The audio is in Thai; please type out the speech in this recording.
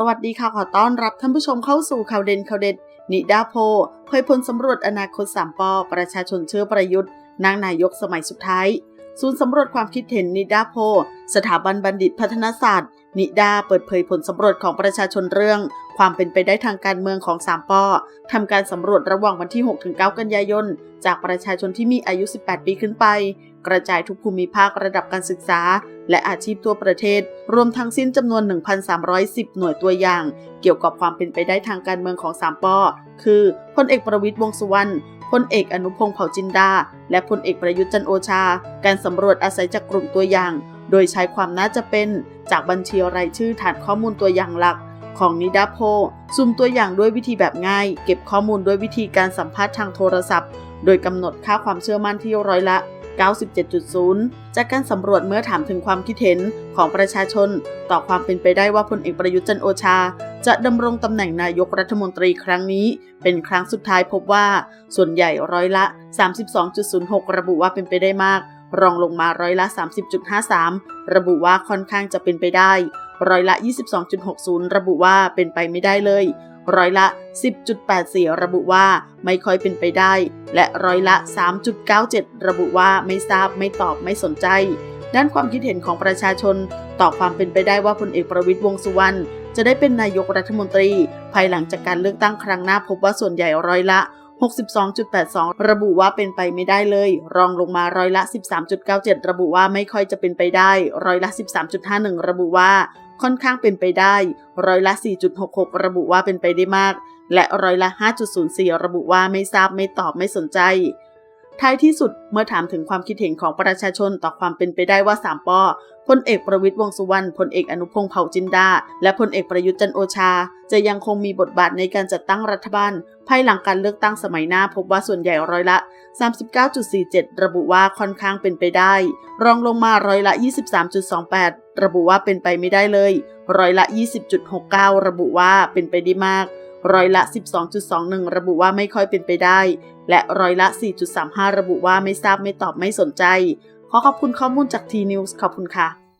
สวัสดีค่ะขอต้อนรับท่านผู้ชมเข้าสู่ข่าวเด่นข่าวเด็ด นิดาโพเผยผลสำรวจอนาคตสามปอประชาชนเชื่อประยุทธ์นางนายกสมัยสุดท้าย ศูนย์สำรวจความคิดเห็นนิดาโพสถาบันบัณฑิตพัฒนศาสตร์ นิดาเปิดเผยผลสำรวจของประชาชนเรื่อง ความเป็นไปได้ทางการเมืองของสามปอทำการสำรวจระหว่างวันที่ 6-9 กันยายน จากประชาชนที่มีอายุ 18 ปีขึ้นไป กระจายทุกภูมิภาคระดับการศึกษา และอาชีพทั่วประเทศ รวมทั้งสิ้นจำนวน 1,310 หน่วยตัวอย่าง เกี่ยวกับความเป็นไปได้ทางการเมืองของสามปอคือพลเอกประวิตยวงสุวรรณพลเอกอนุพงษ์เผ่าจินดา และพลเอกประยุทธ์จันโอชา การสำรวจอาศัยจากกลุ่มตัวอย่าง โดยใช้ความน่าจะเป็นจากบัญชีรายชื่อฐานข้อมูลตัวอย่างหลักของนิดาโพซุ่มตัวอย่างด้วยวิธีแบบง่าย เก็บข้อมูลด้วยวิธีการสัมภาษณ์ทางโทรศัพท์ โดยกำหนดค่าความเชื่อมั่นที่ร้อยละ 97.0 จากการสำรวจเมื่อถามถึงความคิดเห็นของประชาชน ต่อความเป็นไปได้ว่าพลเอกประยุทธ์จันโอชา จะดำรงตำแหน่งนายกรัฐมนตรีครั้งนี้ เป็นครั้งสุดท้ายพบว่า ส่วนใหญ่ร้อยละ 32.06 ระบุว่าเป็นไปได้มาก รองลงมาร้อยละ 30.53 ระบุว่าค่อนข้างจะเป็นไปได้ ร้อยละ 22.60 ระบุว่าเป็นไปไม่ได้เลย ร้อยละ 10.84 ระบุว่าไม่ค่อยเป็นไปได้ และร้อยละ 3.97 ระบุว่าไม่ทราบไม่ตอบไม่สนใจ ด้านความคิดเห็นของประชาชน ต่อความเป็นไปได้ว่าพลเอกประวิตยวงสุวรรณจะได้เป็นนายกรัฐมนตรี ภายหลังจากการเลือกตั้งครั้งหน้าพบว่าส่วนใหญ่ร้อยละ 62.82 ระบุว่าเป็นไปไม่ได้เลย รองลงมาร้อยละ 13.97 ระบุว่าไม่ค่อยจะเป็นไปได้ ร้อยละ 13.51 ระบุว่า ค่อนข้างเป็นไปได้ ร้อยละ 4.66 ระบุว่าเป็นไปได้มาก และร้อยละ 5.04 ระบุว่าไม่ทราบไม่ตอบไม่สนใจ ท้ายที่สุดเมื่อถามถึงความคิดเห็นของประชาชนต่อความเป็นไปได้ว่าสามปอพลเอกประวิตยวงสุวรรณ พลเอกอนุพงษ์เผ่าจินดา และพลเอกประยุทธ์จันโอชา จะยังคงมีบทบาทในการจัดตั้งรัฐบาล ภายหลังการเลือกตั้งสมัยหน้าพบว่าส่วนใหญ่ร้อยละ 39.47 ระบุว่าค่อนข้างเป็นไปได้ รองลงมาร้อยละ 23.28 ระบุว่าเป็นไปไม่ได้เลย ร้อยละ 20.69 ระบุว่าเป็นไปได้มาก ร้อยละ 12.21 ระบุว่าไม่ค่อยเป็นไปได้ และร้อยละ 4.35 ระบุว่าไม่ทราบไม่ตอบไม่สนใจ ขอขอบคุณข้อมูลจาก T News ขอบคุณค่ะ